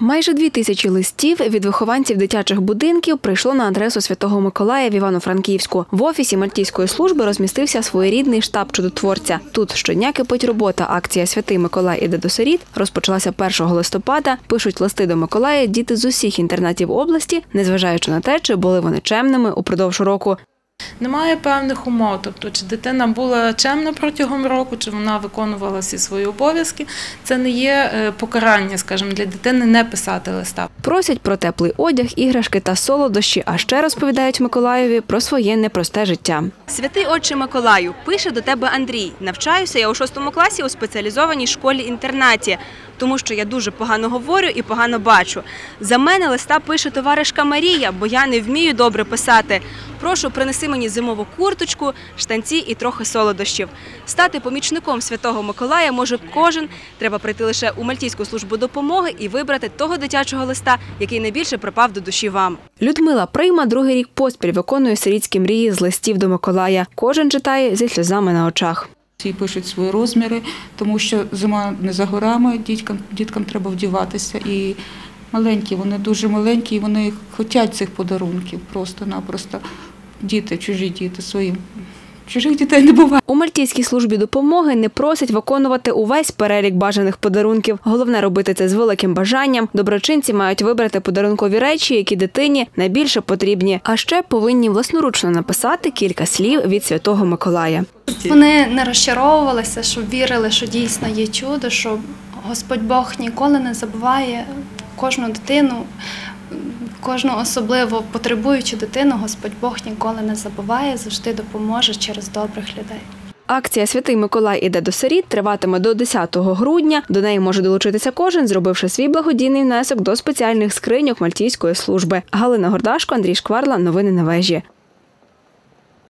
Майже дві тисячі листів від вихованців дитячих будинків прийшло на адресу Святого Миколая в Івано-Франківську. В офісі Мальтійської служби розмістився своєрідний штаб чудотворця. Тут щодня кипить робота. Акція Святий Миколай іде до сиріт розпочалася 1 листопада. Пишуть листи до Миколая діти з усіх інтернатів області, незважаючи на те, чи були вони чемними упродовж року. Немає певних умов, тобто чи дитина була чемна протягом року, чи вона виконувала всі свої обов'язки. Це не є е, покарання, скажімо, для дитини не писати листа. Просять про теплий одяг, іграшки та солодощі, а ще розповідають Миколаєві про своє непросте життя. Святий отче Миколаю, пише до тебе Андрій. Навчаюся я у шостому класі у спеціалізованій школі-інтернаті, тому що я дуже погано говорю і погано бачу. За мене листа пише товаришка Марія, бо я не вмію добре писати. Прошу, принеси мені зимову курточку, штанці і трохи солодощів. Стати помічником святого Миколая може кожен. Треба прийти лише у Мальтійську службу допомоги і вибрати того дитячого листа, який найбільше припав до душі вам. Людмила Прийма другий рік поспіль виконує сирітські мрії з листів до Миколая. Кожен читає зі сльозами на очах. Всі пишуть свої розміри, тому що зима не за горами, діткам, діткам треба вдіватися. І маленькі, вони дуже маленькі, і вони хочуть цих подарунків просто-напросто. Діти, чужі діти, свої. Чужих дітей не буває. У Мальтійській службі допомоги не просять виконувати увесь перелік бажаних подарунків. Головне робити це з великим бажанням. Доброчинці мають вибрати подарункові речі, які дитині найбільше потрібні. А ще повинні власноручно написати кілька слів від святого Миколая. Вони не розчаровувалися, щоб вірили, що дійсно є чудо, що Господь Бог ніколи не забуває кожну дитину, кожну особливо потребуючу дитину, Господь Бог ніколи не забуває, завжди допоможе через добрих людей. Акція Святий Миколай іде до сиріт триватиме до 10 грудня. До неї може долучитися кожен, зробивши свій благодійний внесок до спеціальних скриньок Мальтійської служби. Галина Гордашко, Андрій Шкварла. Новини на вежі.